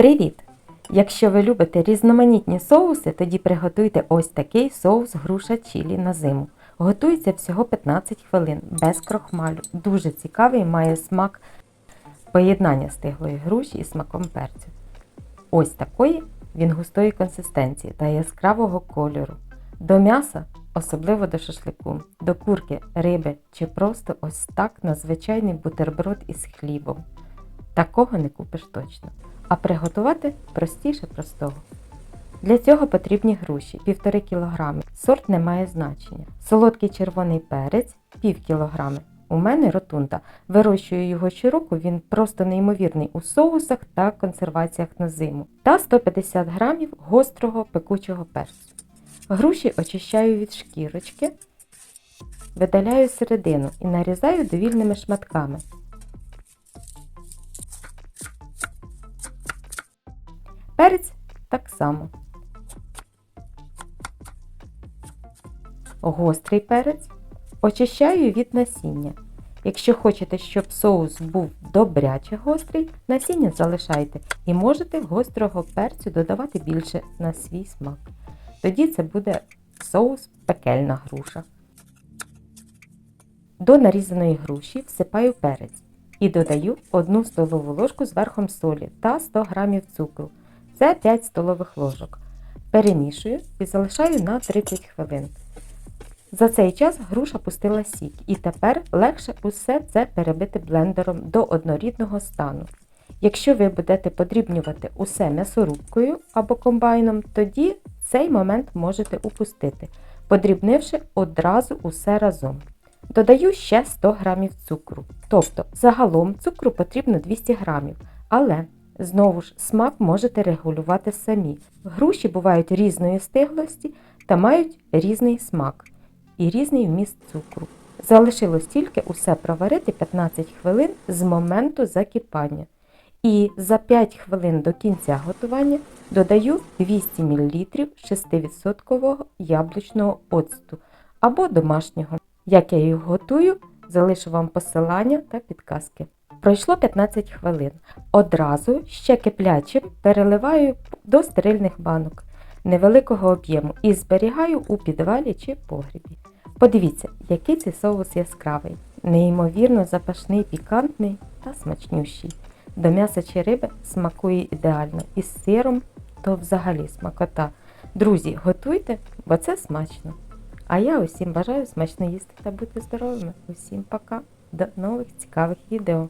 Привіт! Якщо ви любите різноманітні соуси, тоді приготуйте ось такий соус груша чілі на зиму. Готується всього 15 хвилин без крохмалю. Дуже цікавий, має смак поєднання стиглої груші і смаком перцю. Ось такої він густої консистенції та яскравого кольору. До м'яса, особливо до шашлику, до курки, риби чи просто ось так на звичайний бутерброд із хлібом. Такого не купиш точно. А приготувати простіше простого. Для цього потрібні груші 1,5 кг. Сорт не має значення. Солодкий червоний перець пів кілограми. У мене ротунда. Вирощую його щороку, він просто неймовірний у соусах та консерваціях на зиму. Та 150 г гострого пекучого перцю. Груші очищаю від шкірочки, видаляю середину і нарізаю довільними шматками. Перець так само. Гострий перець очищаю від насіння. Якщо хочете, щоб соус був добряче гострий, насіння залишайте і можете гострого перцю додавати більше на свій смак. Тоді це буде соус пекельна груша. До нарізаної груші всипаю перець і додаю 1 столову ложку з верхом солі та 100 г цукру. Це 5 столових ложок. Перемішую і залишаю на 30 хвилин. За цей час груша пустила сік, і тепер легше усе це перебити блендером до однорідного стану. Якщо ви будете подрібнювати усе м'ясорубкою або комбайном, тоді цей момент можете упустити, подрібнивши одразу усе разом. Додаю ще 100 г цукру. Тобто загалом цукру потрібно 200 г, але знову ж смак можете регулювати самі. Груші бувають різної стиглості та мають різний смак і різний вміст цукру. Залишилось тільки усе проварити 15 хвилин з моменту закипання. І за 5 хвилин до кінця готування додаю 200 мл 6% яблучного оцту або домашнього. Як я їх готую, залишу вам посилання та підказки. Пройшло 15 хвилин. Одразу ще киплячим переливаю до стерильних банок невеликого об'єму і зберігаю у підвалі чи погрібі. Подивіться, який цей соус яскравий, неймовірно запашний, пікантний та смачнющий. До м'яса чи риби смакує ідеально. Із сиром то взагалі смакота. Друзі, готуйте, бо це смачно. А я усім бажаю смачно їсти та бути здоровими. Усім пока. До нових цікавих відео.